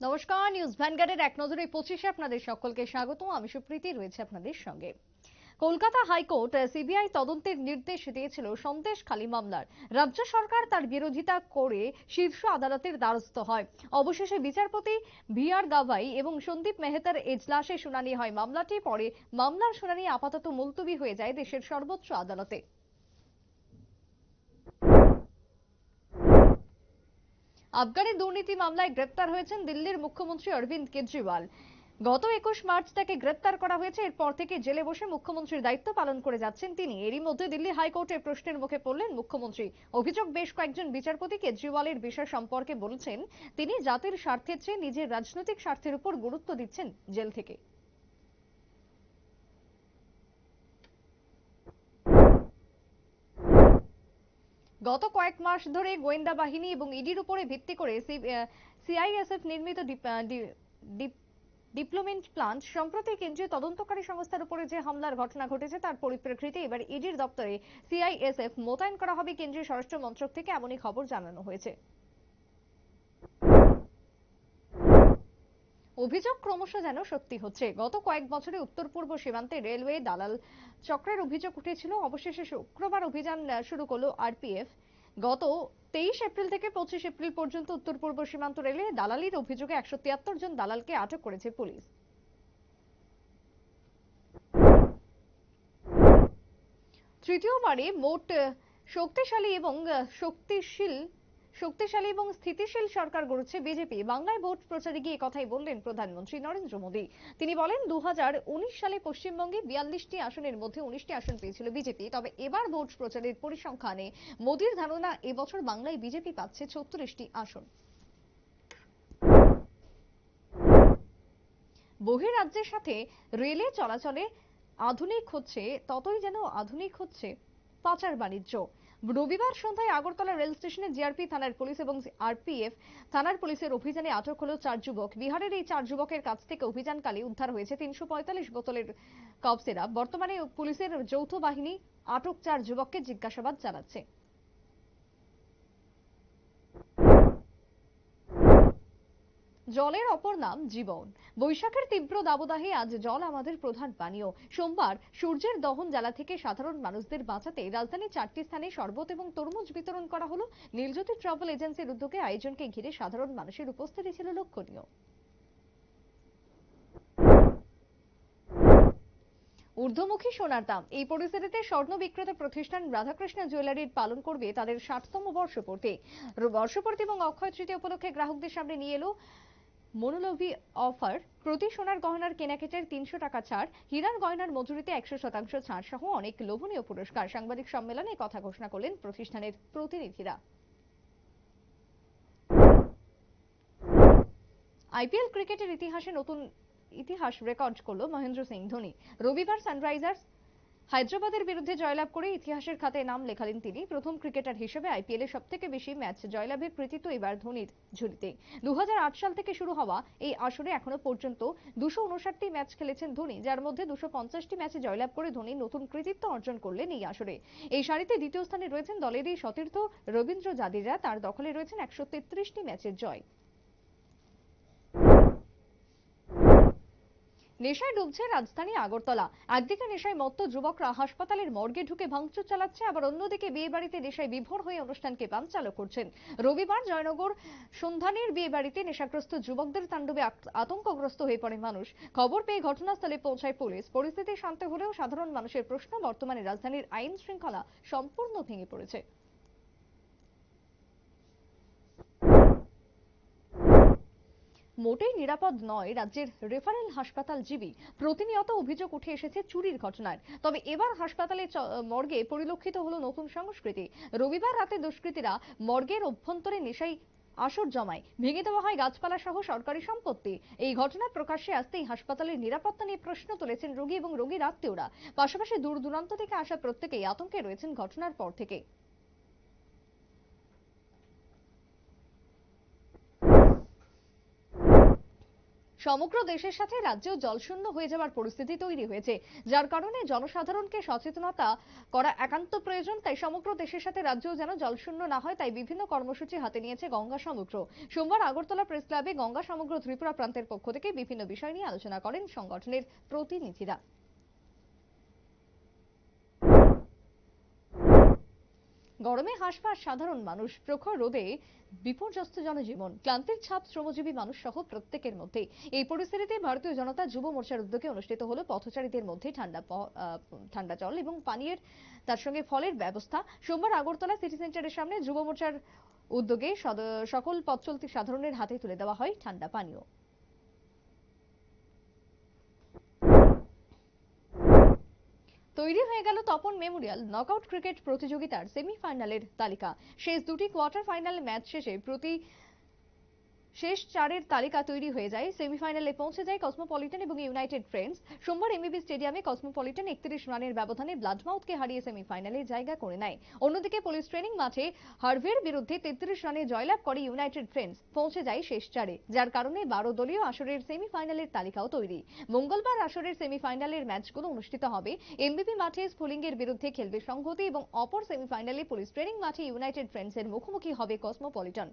নমস্কার, নিউজ ভ্যানগার্ডের এক নজরে পঁচিশে আপনাদের সকলকে স্বাগত আমি সুপ্রীতি, রয়েছে আপনাদের সঙ্গে। কলকাতা হাইকোর্ট সিবিআই তদন্তের নির্দেশ দিয়েছিল সন্দেশখালী মামলার। রাজ্য সরকার তার বিরোধিতা করে শীর্ষ আদালতের দ্বারস্থ হয়। অবশেষে বিচারপতি ভি আর গাভাই এবং সন্দীপ মেহতার এজলাসে শুনানি হয়। মামলাটি পরে মামলার শুনানি আপাতত মুলতবি হয়ে যায় দেশের সর্বোচ্চ আদালতে। আবগারি দুর্নীতি মামলায় গ্রেপ্তার হয়েছেন দিল্লির মুখ্যমন্ত্রী অরবিন্দ কেজরিওয়াল। গত একুশ মার্চ তাকে গ্রেপ্তার করা হয়েছে। এরপর থেকে জেলে বসে মুখ্যমন্ত্রীর দায়িত্ব পালন করে যাচ্ছেন তিনি। এরই মধ্যে দিল্লি হাইকোর্টের প্রশ্নের মুখে পড়লেন মুখ্যমন্ত্রী। অভিযোগ বেশ কয়েকজন বিচারপতি কেজরিওয়ালের বিষয় সম্পর্কে বলেছেন, তিনি জাতির স্বার্থের চেয়ে নিজের রাজনৈতিক স্বার্থের উপর গুরুত্ব দিচ্ছেন জেল থেকে। গত কয়েক মাস ধরে গোয়েন্দা বাহিনী এবং ইডির উপরে ভিত্তি করে সিআইএসএফ নির্মিত ডিপ্লোমেন্ট প্লান্ট সম্প্রতি কেন্দ্রীয় তদন্তকারী সংস্থার উপরে যে হামলার ঘটনা ঘটেছে তার পরিপ্রেক্ষিতে এবার ইডির দপ্তরে সিআইএসএফ মোতায়েন করা হবে কেন্দ্রীয় স্বরাষ্ট্র মন্ত্রক থেকে, এমনই খবর জানানো হয়েছে। অভিযোগ ক্রমশ যেন সত্যি হচ্ছে। গত কয়েক বছরে উত্তর পূর্ব সীমান্তে রেলওয়ে দালাল চক্রের অভিযোগ উঠেছিল। অবশেষে শুক্রবার অভিযান শুরু করল আরপিএফ। গত তেইশ এপ্রিল থেকে পঁচিশ এপ্রিল পর্যন্ত উত্তর পূর্ব সীমান্ত রেলে দালালির অভিযোগে একশো তিয়াত্তর জন দালালকে আটক করেছে পুলিশ। তৃতীয়বারে মোট শক্তিশালী এবং শক্তিশীল শক্তিশালী এবং স্থিতিশীল সরকার গড়েছে বিজেপি। বাংলায় ভোট প্রচারে গিয়ে কথাই বললেন প্রধানমন্ত্রী নরেন্দ্র মোদী। তিনি বলেন দু হাজার উনিশ সালে পশ্চিমবঙ্গে বিয়াল্লিশটি আসনের মধ্যে উনিশটি আসন পেয়েছিল বিজেপি। তবে এবার ভোট প্রচারের পরিসংখ্যানে মোদীর ধারণা এবছর বাংলায় বিজেপি পাচ্ছে ছত্রিশটি আসন। বহিরাজ্যের সাথে রেলে চলাচলে আধুনিক হচ্ছে, ততই যেন আধুনিক হচ্ছে পাচার বাণিজ্য। রবিবার সন্ধ্যায় আগরতলা রেল স্টেশনে জিআরপি থানার পুলিশ এবং আরপিএফ থানার পুলিশের অভিযানে আটক হলো চার যুবক। বিহারের এই চার যুবকের কাছ থেকে অভিযানকালে উদ্ধার হয়েছে তিনশো পঁয়তাল্লিশ বোতলের কফ সিরাপ। বর্তমানে পুলিশের যৌথ বাহিনী আটক চার যুবককে জিজ্ঞাসাবাদ চালাচ্ছে জলের অপর নাম জীবন। বৈশাখের তীব্র দাবদাহে আজ জল আমাদের প্রধান পানীয়। সোমবার সূর্যের দহন জ্বালা থেকে সাধারণ মানুষদের বাঁচাতে রাজধানীর চারটি স্থানে শরবত এবং তরমুজ বিতরণ করা হলো। নীলজ্যোতি ট্রাভেল এজেন্সির উদ্যোগে আয়োজনকে ঘিরে সাধারণ মানুষের উপস্থিতি ছিল লক্ষণীয়। ঊর্ধ্বমুখী সোনার দাম। এই পরিস্থিতিতে স্বর্ণ বিক্রেতা প্রতিষ্ঠান রাধাকৃষ্ণ জুয়েলারির পালন করবে তাদের ষাটতম বর্ষপূর্তি। বর্ষপূর্তি এবং অক্ষয় তৃতীয় উপলক্ষে গ্রাহকদের সামনে নিয়ে এলো মনোলোভী অফার, প্রতি সোনার গহনার কেনাকাটার তিনশো টাকা ছাড়, হীরার গয়নার মজুরিতে একশো শতাংশ ছাড় সহ অনেক লোভনীয় পুরস্কার। সাংবাদিক সম্মেলনে কথা ঘোষণা করলেন প্রতিষ্ঠানের প্রতিনিধিরা। আইপিএল ক্রিকেটের ইতিহাসে নতুন ইতিহাস রেকর্ড করল মহেন্দ্র সিং ধোনি। রবিবার সানরাইজার্স হায়দ্রাবাদের বিরুদ্ধে জয়লাভ করে ইতিহাসের খাতায় নাম লেখালেন তিনি। প্রথম ক্রিকেটার হিসেবে আইপিএল এ সবথেকে বেশি ম্যাচ জয়লাভের কৃতিত্ব এবার ধোনির ঝুলিতে দু হাজার আট সাল থেকে শুরু হওয়া এই আসরে এখনও পর্যন্ত দুশো উনষাটটি ম্যাচ খেলেছেন ধোনি, যার মধ্যে দুশো পঞ্চাশটি ম্যাচে জয়লাভ করে ধোনি নতুন কৃতিত্ব অর্জন করলেন এই আসরে। এই সারিতে দ্বিতীয় স্থানে রয়েছেন দলেরই সতীর্থ রবীন্দ্র জাদেজা। তার দখলে রয়েছেন একশো ম্যাচের জয়। নেশায় ডুবছে রাজধানী আগরতলা। একদিকে নেশায় মত্ত যুবকরা হাসপাতালের মর্গে ঢুকে ভাঙচুর চালাচ্ছে, আবার অন্যদিকে বিয়ে বাড়িতে নেশায় বিভোর হয়ে অনুষ্ঠানকে বানচালক করছেন। রবিবার জয়নগর সন্ধানের বিয়ে বাড়িতে নেশাগ্রস্ত যুবকদের তাণ্ডবে আতঙ্কগ্রস্ত হয়ে পড়ে মানুষ। খবর পেয়ে ঘটনাস্থলে পৌঁছায় পুলিশ। পরিস্থিতি শান্ত হলেও সাধারণ মানুষের প্রশ্ন, বর্তমানে রাজধানীর আইন শৃঙ্খলা সম্পূর্ণ ভেঙে পড়েছে। মোটেই নিরাপদ নয় রাজ্যের রেফারেল হাসপাতাল জিবি। প্রতিনিয়ত অভিযোগ উঠে এসেছে চুরির ঘটনার তবে এবার হাসপাতালে মর্গে পরিলক্ষিত হলো নতুন সংস্কৃতি। রবিবার রাতে দুষ্কৃতীরা মর্গের অভ্যন্তরে নেশাই আসর জমায়। ভেঙে দেওয়া হয় গাছপালা সহ সরকারি সম্পত্তি। এই ঘটনা প্রকাশ্যে আসতেই হাসপাতালের নিরাপত্তা নিয়ে প্রশ্ন তুলেছেন রোগী এবং রোগীর আত্মীয়রা। পাশাপাশি দূর দূরান্ত থেকে আসা প্রত্যেকেই আতঙ্কে রয়েছেন ঘটনার পর থেকে। সমগ্র দেশের সাথে রাজ্যেও জলশূন্য হয়ে যাওয়ার পরিস্থিতি তৈরি হয়েছে, যার কারণে জনসাধারণকে সচেতনতা করা একান্ত প্রয়োজন। তাই সমগ্র দেশের সাথে রাজ্যেও যেন জলশূন্য না হয়, তাই বিভিন্ন কর্মসূচি হাতে নিয়েছে গঙ্গা সমগ্র। সোমবার আগরতলা প্রেস ক্লাবে গঙ্গা সমগ্র ত্রিপুরা প্রান্তের পক্ষ থেকে বিভিন্ন বিষয় নিয়ে আলোচনা করেন সংগঠনের প্রতিনিধিরা। গরমে হাসপাস সাধারণ মানুষ, প্রখর রোদে বিপর্যস্ত জনজীবন, ক্লান্তির ছাপ শ্রমজীবী মানুষ সহ প্রত্যেকের মধ্যে। এই পরিস্থিতিতে ভারতীয় জনতা যুব মোর্চার উদ্যোগে অনুষ্ঠিত হলো পথচারীদের মধ্যে ঠান্ডা ঠান্ডা জল এবং পানীয়ের, তার সঙ্গে ফলের ব্যবস্থা। সোমবার আগরতলা সিটি সেন্টারের সামনে যুব মোর্চার উদ্যোগে সকল পথ চলতি সাধারণের হাতে তুলে দেওয়া হয় ঠান্ডা পানীয়। তৈরি হয়ে গেল তপন মেমোরিয়াল নকআউট ক্রিকেট প্রতিযোগিতার সেমিফাইনালের তালিকা। শেষ দুটি কোয়ার্টার ফাইনাল ম্যাচ শেষে প্রতি শেষ চারের তালিকা তৈরি হয়ে যায়। সেমিফাইনালে পৌঁছে যায় কসমোপলিটন এবং ইউনাইটেড ফ্রেন্ডস। সোমবার এমবিবি স্টেডিয়ামে কসমোপলিটন একত্রিশ রানের ব্যবধানে ব্লাডমাউথকে হারিয়ে সেমিফাইনালে জায়গা করে নেয়। অন্যদিকে পুলিশ ট্রেনিং মাঠে হার্ভের বিরুদ্ধে তেত্রিশ রানে জয়লাভ করে ইউনাইটেড ফ্রেন্ডস। পৌঁছে যায় শেষ চারে, যার কারণে বারো দলীয় আসরের সেমিফাইনালের তালিকাও তৈরি। মঙ্গলবার আসরের সেমিফাইনালের ম্যাচগুলো অনুষ্ঠিত হবে। এমবিপি মাঠে স্ফুলিঙ্গের বিরুদ্ধে খেলবে সংহতি এবং অপর সেমিফাইনালে পুলিশ ট্রেনিং মাঠে ইউনাইটেড ফ্রেন্ডসের মুখোমুখি হবে কসমোপলিটন।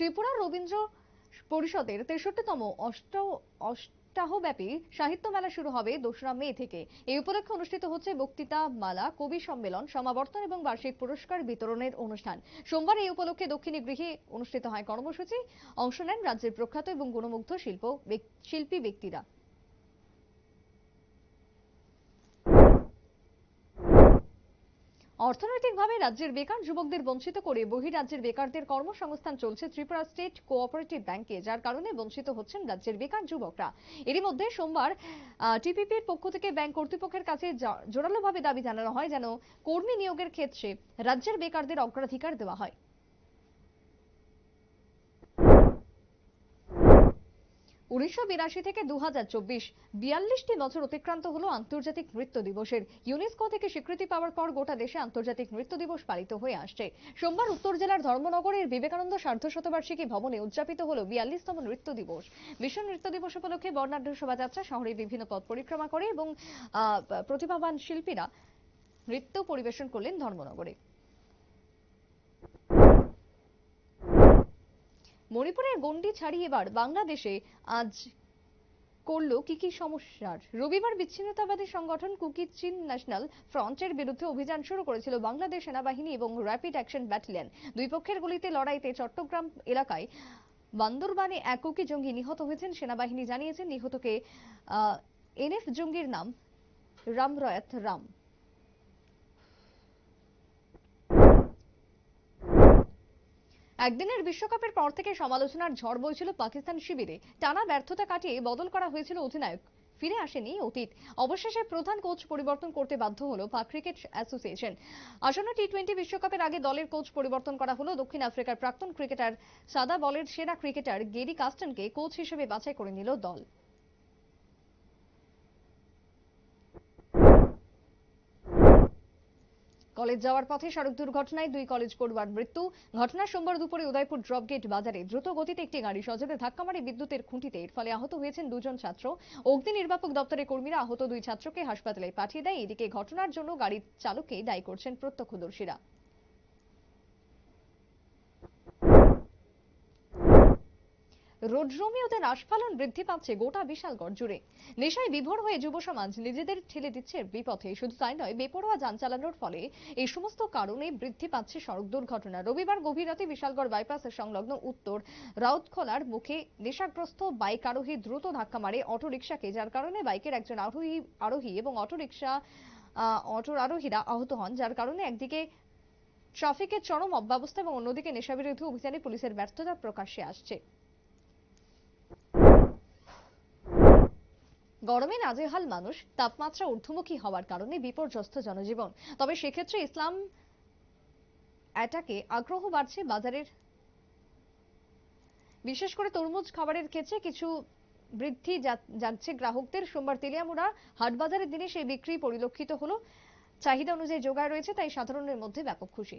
ত্রিপুরা রবীন্দ্র পরিষদের তেষট্টিতম অষ্ট অষ্টাহব্যাপী সাহিত্য মেলা শুরু হবে দোসরা মে থেকে। এই উপলক্ষে অনুষ্ঠিত হচ্ছে বক্তৃতা মালা, কবি সম্মেলন, সমাবর্তন এবং বার্ষিক পুরস্কার বিতরণের অনুষ্ঠান। সোমবার এই উপলক্ষে দক্ষিণী গৃহে অনুষ্ঠিত হয় কর্মসূচি। অংশ নেন রাজ্যের প্রখ্যাত এবং গুণমুগ্ধ শিল্প শিল্পী ব্যক্তিরা। অর্থনৈতিকভাবে রাজ্যের বেকার যুবকদের বঞ্চিত করে বহিরাজ্যের বেকারদের কর্মসংস্থান চলছে ত্রিপুরা স্টেট কোঅপারেটিভ ব্যাংকে, যার কারণে বঞ্চিত হচ্ছেন রাজ্যের বেকার যুবকরা। এরই মধ্যে সোমবার টিপিপির পক্ষ থেকে ব্যাংক কর্তৃপক্ষের কাছে জোরালোভাবে দাবি জানানো হয় যেন কর্মী নিয়োগের ক্ষেত্রে রাজ্যের বেকারদের অগ্রাধিকার দেওয়া হয়। উনিশশো বিরাশি থেকে দু হাজার চব্বিশ, বিয়াল্লিশটি বছর অতিক্রান্ত হলো আন্তর্জাতিক নৃত্য দিবসের। ইউনেস্কো থেকে স্বীকৃতি পাওয়ার পর গোটা দেশে আন্তর্জাতিক নৃত্য দিবস পালিত হয়ে আসছে। সোমবার উত্তর জেলার ধর্মনগরের বিবেকানন্দ সার্ধ শতবার্ষিকী ভবনে উদযাপিত হলো বিয়াল্লিশতম নৃত্য দিবস। বিশ্ব নৃত্য দিবস উপলক্ষে বর্ণাঢ্য শোভাযাত্রা শহরের বিভিন্ন পথ পরিক্রমা করে এবং প্রতিভাবান শিল্পীরা নৃত্য পরিবেশন করলেন ধর্মনগরে। মণিপুরের গণ্ডি ছাড়িয়ে এবার বাংলাদেশে আজ করল কি কি সমস্যার? রবিবার বিচ্ছিন্নতাবাদী সংগঠন কুকি চীন ন্যাশনাল ফ্রন্টের বিরুদ্ধে অভিযান শুরু করেছিল বাংলাদেশ সেনাবাহিনী এবং র্যাপিড অ্যাকশন ব্যাটালিয়ন। দুই পক্ষের গুলিতে লড়াইতে চট্টগ্রাম এলাকায় বান্দরবানে এক কুকি জঙ্গি নিহত হয়েছেন সেনাবাহিনী জানিয়েছেন নিহতকে এনএফ জঙ্গির নাম রামরয়াত রাম। একদিনের বিশ্বকাপের পর থেকে সমালোচনার ঝড় বইছিল পাকিস্তান শিবিরে। টানা ব্যর্থতা কাটিয়ে বদল করা হয়েছিল অধিনায়ক। ফিরে আসেনি অতীত। অবশেষে প্রধান কোচ পরিবর্তন করতে বাধ্য হল পাক ক্রিকেট অ্যাসোসিয়েশন। আসন্ন টি টোয়েন্টি বিশ্বকাপের আগে দলের কোচ পরিবর্তন করা হল দক্ষিণ আফ্রিকার প্রাক্তন ক্রিকেটার সাদা বলের সেরা ক্রিকেটার গেরি কাস্টনকে কোচ হিসেবে বাছাই করে নিল দল। কলেজ যাওয়ার পথে সড়ক দুর্ঘটনায় দুই কলেজ পড়ুয়ার মৃত্যু। ঘটনা সোমবার দুপুরে উদয়পুর ড্রপগেট বাজারে দ্রুত গতিতে একটি গাড়ি সজোরে ধাক্কা মারে বিদ্যুতের খুঁটিতে। এর ফলে আহত হয়েছেন দুজন ছাত্র। অগ্নি নির্বাপক দপ্তরের কর্মীরা আহত দুই ছাত্রকে হাসপাতালে পাঠিয়ে দেয়। এদিকে ঘটনার জন্য গাড়ির চালককে দায়ী করছেন প্রত্যক্ষদর্শীরা। রোডরোমিওদের আস্ফালন বৃদ্ধি পাচ্ছে গোটা বিশালগড় জুড়ে। নেশায় বিভোর হয়ে যুব সমাজ নিজেদের ঠেলে দিচ্ছে বিপথে। শুধু তাই নয়, বেপরোয়া যান চালানোর ফলে এই সমস্ত কারণে বৃদ্ধি পাচ্ছে সড়ক দুর্ঘটনা। রবিবার গভীর রাতে বিশালগড় বাইপাসের সংলগ্ন উত্তর রাউতখোলার মুখে নেশাগ্রস্ত বাইক আরোহী দ্রুত ধাক্কা মারে অটোরিকশাকে, যার কারণে বাইকের একজন আরোহী আরোহী এবং অটোরিকশা অটোর আরোহীরা আহত হন, যার কারণে একদিকে ট্রাফিকের চরম অব্যবস্থা এবং অন্যদিকে নেশাবিরোধী অভিযানে পুলিশের ব্যর্থতা প্রকাশ্যে আসছে। গরমে নাজেহাল মানুষ, তাপমাত্রা ঊর্ধ্বমুখী হওয়ার কারণে বিপর্যস্ত জনজীবন। তবে সেক্ষেত্রে ইসলাম অ্যাটাকে আগ্রহ বাড়ছে বাজারের। বিশেষ করে তরমুজ খাবারের ক্ষেত্রে কিছু বৃদ্ধি যাচ্ছে গ্রাহকদের। সোমবার তেলিয়ামুড়া হাটবাজারের দিনে সেই বিক্রি পরিলক্ষিত হলো। চাহিদা অনুযায়ী যোগায় রয়েছে, তাই সাধারণের মধ্যে ব্যাপক খুশি।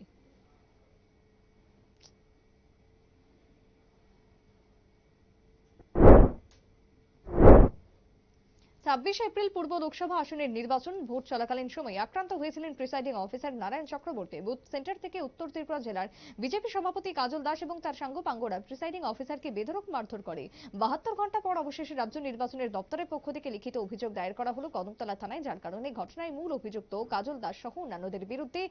ছাব্বিশে এপ্রিল পূর্ব লোকসভা আসনের নির্বাচন, ভোট চলাকালীন সময় আক্রান্ত হয়েছিলেন presiding officer Narayan Chakraborty. Booth centre থেকে উত্তর ত্রিপুরা জেলার বিজেপি সভাপতি কাজল দাস এবং তার সাঙ্গ পাঙ্গরা প্রিসাইডিং অফিসারকে বেধরক মারধর করে। বাহাত্তর ঘণ্টা পর অবশেষে রাজ্য নির্বাচনের দপ্তরের পক্ষ থেকে লিখিত অভিযোগ দায়ের করা হলো কদমতলা থানায়, যার কারণে ঘটনায় মূল অভিযুক্ত কাজল দাস সহ অন্যান্যদের বিরুদ্ধে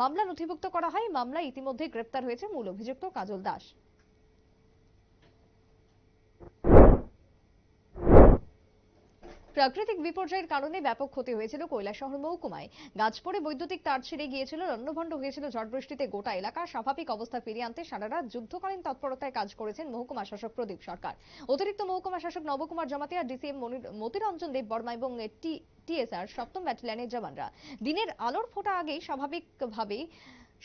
মামলা নথিভুক্ত করা হয়। মামলায় ইতিমধ্যে গ্রেপ্তার হয়েছে মূল অভিযুক্ত কাজল দাস। প্রাকৃতিক বিপর্যয়ের কারণে ব্যাপক ক্ষতি হয়েছিল কৈলাসহর মহকুমায়। গাছ পড়ে বৈদ্যুতিক তার ছিঁড়ে গিয়েছিল লণ্ডভণ্ড হয়েছিল ঝড় বৃষ্টিতে গোটা এলাকা। স্বাভাবিক অবস্থা ফিরিয়ে আনতে সারা রাত যুদ্ধকালীন তৎপরতায় কাজ করেছেন মহকুমা শাসক প্রদীপ সরকার। অতিরিক্ত মহকুমা শাসক নবকুমার জমাতিয়া ডিসিএম মতিরঞ্জন দেব বর্মা এবং টিএসআর সপ্তম ব্যাটালিয়নের জওয়ানরা। দিনের আলোর ফোঁটা আগেই স্বাভাবিকভাবেই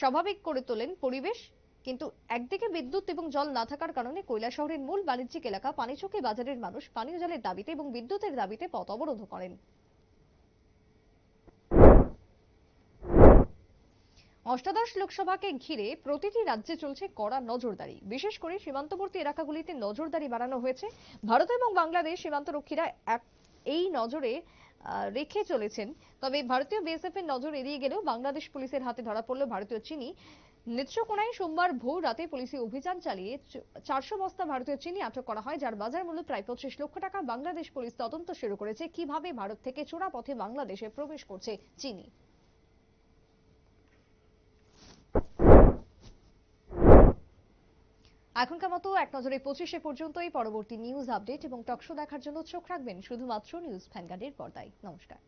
স্বাভাবিক করে তোলেন পরিবেশ কিন্তু একদিকে বিদ্যুৎ এবং জল না থাকার কারণে শহরের মূল বাণিজ্যিক এলাকা পানিচকে বাজারের মানুষ পানীয় জলের দাবিতে এবং বিদ্যুতের দাবিতে পথ অবরোধ করেন। অষ্টাদশ লোকসভাকে ঘিরে প্রতিটি রাজ্যে চলছে কড়া নজরদারি। বিশেষ করে সীমান্তবর্তী এলাকাগুলিতে নজরদারি বাড়ানো হয়েছে। ভারত এবং বাংলাদেশ সীমান্তরক্ষীরা এই নজরে রেখে চলেছেন। তবে ভারতীয় বিএসএফ এর নজর এড়িয়ে গেলেও বাংলাদেশ পুলিশের হাতে ধরা পড়ল ভারতীয় চিনি। নেত্রকোনায় সোমবার ভোর রাতে পুলিশি অভিযান চালিয়ে চারশো বস্তা ভারতীয় চিনি আটক করা হয়, যার বাজার মূল্য প্রায় পঁচিশ লক্ষ টাকা। বাংলাদেশ পুলিশ তদন্ত শুরু করেছে, কীভাবে ভারত থেকে চোরা পথে বাংলাদেশে প্রবেশ করছে চিনি? এখনকার মতো এক নজরে পঁচিশে পর্যন্তই পরবর্তী নিউজ আপডেট এবং টকশো দেখার জন্য চোখ রাখবেন শুধুমাত্র নিউজ ভ্যানগার্ডের পর্দায়। নমস্কার।